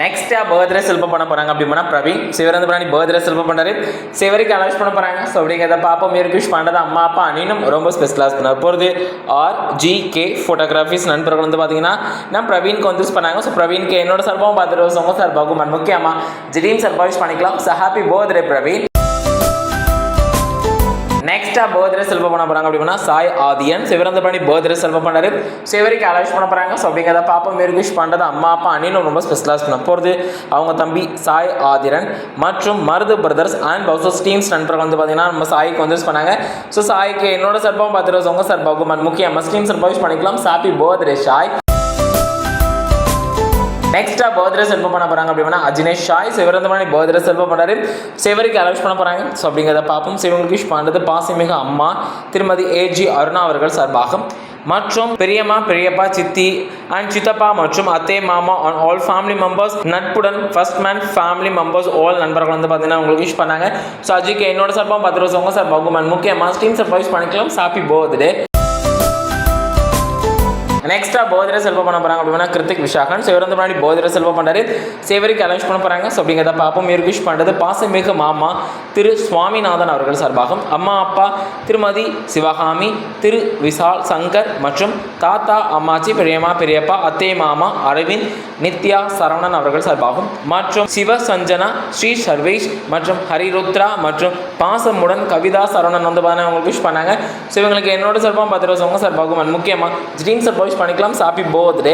நெக்ஸ்டா birthday செல்பம் பண்ண போறாங்க அப்படின்னா பிரவீன். சிவரந்த பிராணி பர்த்டே செல்பம் பண்ணாரு சிவருக்கு அலவுஸ் பண்ண போறாங்க. ஸோ அப்படிங்கிறத பாப்பா மிருகிஷ் பண்ணுறது அம்மா அப்பா அனினும் ரொம்ப ஸ்பெஷலாக பண்ண போகிறது ஆர் ஜி கே ஃபோட்டோகிராஃபிஸ் நண்பர்கள் வந்து பார்த்தீங்கன்னா நான் பிரவீனுக்கு வந்து பண்ணாங்க. ஸோ பிரவீனுக்கு என்னோட சார்பாகவும் பார்த்துட்டு உங்க சார்பாகவும் அண்ட் முக்கியமாக ஜிடீம் சார்பாக விஷ் பண்ணிக்கலாம். So happy birthday Praveen. நெக்ஸ்ட்டாக பர்த்டே செல்வ பண்ண போகிறாங்க அப்படின்னா சாய் ஆதியன். சிவரந்த பண்ணி பர்த்டே செல்வ பண்ணாரு. சிவரிக்கு அலௌஸ் பண்ண போகிறாங்க ஸோ அப்படிங்கிறத பாப்பா மெருகு விஷ் பண்ணுறது அம்மா அப்பா அணிலும் ரொம்ப ஸ்பெஷலாக பண்ண போகிறது அவங்க தம்பி சாய் ஆதிரன். மற்றும் மருது பிரதர்ஸ் அண்ட் பவுசஸ் டீம்ஸ் நண்பர்கள் வந்து பார்த்தீங்கன்னா நம்ம சாய்க்கு வந்து யூஸ் பண்ணாங்க. ஸோ சாய்க்கு என்னோட சர்பாவும் பார்த்துட்டு உங்கள் சர்பாவுக்கு and முக்கியமாக ஸ்டீம் சார்பாக பண்ணிக்கலாம். Happy birthday Sai. நெக்ஸ்டா பர்த்டே செல்வம் பண்ண போறாங்க அப்படின்னா அஜினேஷ் ஷாய் சிவரந்தமணி பர்த்டே செல்வம் பண்ணாரு சிவருக்கு அலௌஸ் பண்ண போறாங்க. ஸோ அப்படிங்கிறத பார்ப்போம். சிவங்களுக்கு விஷ் பண்ணுறது பாசிமிகு அம்மா திருமதி ஏஜி அருணா அவர்கள் சார்பாக மற்றும் பெரியம்மா பெரியப்பா சித்தி அண்ட் சித்தப்பா மற்றும் அத்தை மாமா ஆன் ஆல் ஃபேமிலி மெம்பர்ஸ் நட்புடன் first man family members all நண்பர்கள் வந்து பார்த்தீங்கன்னா உங்களுக்கு விஷ் பண்ணாங்க. ஸோ அஜிக்கு என்னோட சார்பாக பத்து ரோஸ் உங்க சார்பாகும் அண்ட் முக்கியமாக ஸ்டீம் சர்ப்ரைஸ் பண்ணிக்கலாம் ஹாப்பி பர்த்டே நெக்ஸ்ட்டாக போதிர செல்வம் பண்ண போகிறாங்க அப்படின்னா கிருத்திக் விஷாகன் சிவரந்த முன்னாடி போதிர செல்வம் பண்ணார் சேவரிக்கு அலௌன்ஸ் பண்ண போகிறாங்க ஸோ அப்படிங்கிறத பார்ப்போம். இவர் விஷ் பண்ணுறது பாசமிகு மாமா திரு சுவாமிநாதன் அவர்கள் சார்பாகும். அம்மா அப்பா திருமதி சிவகாமி திரு விசால் சங்கர் மற்றும் தாத்தா அம்மாச்சி பெரியம்மா பெரியப்பா அத்தை மாமா அரவிந்த் நித்யா சரவணன் அவர்கள் சார்பாகும். மற்றும் சிவ சஞ்சனா ஸ்ரீ சர்வேஷ் மற்றும் ஹரிருத்ரா மற்றும் பாசமுடன் கவிதா சரவணன் வந்து பார்த்தீங்கன்னா அவங்களுக்கு விஷ் பண்ணாங்க. ஸோ இவங்களுக்கு என்னோட சார்பாக பத்து ரோஸ் உங்க சார்பாகும் அண்ட் முக்கியமாக ட்ரீம் சார்பாக பண்ணிக்கலாம். ஹாப்பி பர்த்டே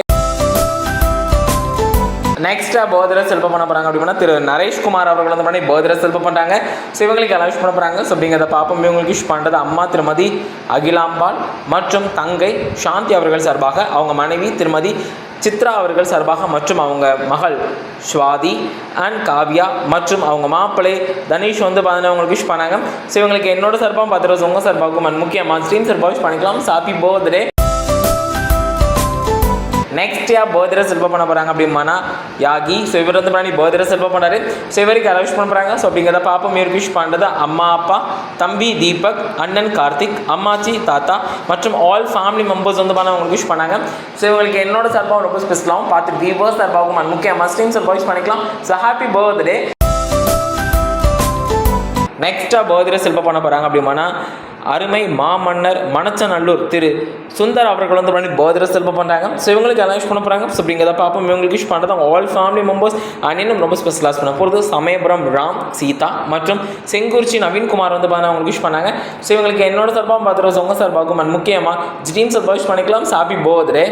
நெக்ஸ்ட்டாக போதரை செல்பம் பண்ண போகிறாங்க அப்படின்னா திரு நரேஷ்குமார் அவர்கள் வந்து பண்ணி பர்த்டே செல்பம் பண்ணுறாங்க ஸோ இவங்களுக்கு விஷ் பண்ண போகிறாங்க ஸோ அப்படிங்கிறத பார்ப்போம். இவங்களுக்கு விஷ் பண்ணுறது அம்மா திருமதி அகிலாம்பாள் மற்றும் தங்கை சாந்தி அவர்கள் சார்பாக அவங்க மனைவி திருமதி சித்ரா அவர்கள் சார்பாக மற்றும் அவங்க மகள் ஸ்வாதி அண்ட் காவ்யா மற்றும் அவங்க மாப்பிள்ளை தனீஷ் வந்து பார்த்தீங்கன்னா அவங்களுக்கு விஷ் பண்ணாங்க. ஸோ இவங்களுக்கு என்னோட சார்பாகவும் பத்து ரோஸ் உங்கள் சார்பாகவும் அண்ட் முக்கியமாக ஸ்ட்ரீம் சார்பாக விஷ் பண்ணிக்கலாம். சாப்பி பர்த்டே நெக்ஸ்ட் யா பர்த்டே செல்பம் பண்ண போகிறாங்க அப்படின்னா யாகி. ஸோ இவர் வந்து பண்ணி பர்த்டே செல்பம் பண்ணாரு ஸோ இவருக்கு அலௌஸ் பண்ண போகிறாங்க ஸோ அப்படிங்கிறத பாப்போம் இவர் விஷ் பண்ணுறது அம்மா அப்பா தம்பி தீபக் அண்ணன் கார்த்திக் அம்மாச்சி தாத்தா மற்றும் ஆல் ஃபேமிலி மெம்பர்ஸ் வந்து பண்ண அவங்களுக்கு விஷ் பண்ணாங்க. ஸோ இவங்களுக்கு என்னோட சார்பாகவும் ரொம்ப ஸ்பெஷலாகவும் பார்த்து வியூவர்ஸ் சார்பாகவும் and முக்கியமாக ஸ்ட்ரீம் சார்பாக விஷ் பண்ணிக்கலாம். ஸோ ஹாப்பி பர்த்டே நெக்ஸ்ட்டாக பர்த்டே செல்ப பண்ண போகிறாங்க அப்படின்னா அருமை மாமன்னர் மணச்சநல்லூர் திரு சுந்தர் அவர்கள் வந்து பண்ணி பர்த்டே செல்ப பண்ணுறாங்க ஸோ இவங்களுக்கு அனௌன்ஸ் பண்ண போகிறாங்க ஸோ அப்படிங்கிறத பார்ப்போம். இவங்களுக்கு விஷ் பண்ணுறது ஆல் ஃபேமிலி மெம்பர்ஸ் அண்ணனும் ரொம்ப ஸ்பெஷலாக பண்ண போகிறது சமயபுரம் ராம் சீதா மற்றும் செங்குறிச்சி நவீன்குமார் வந்து பார்த்தா அவங்களுக்கு விஷ் பண்ணாங்க. ஸோ இவங்களுக்கு என்னோட சார்பாகவும் பார்த்துருவோம் உங்கள் சார்பாகும் அண்ட் முக்கியமாக ஜிடீம் சார்பாக விஷ் பண்ணிக்கலாம். Happy birthday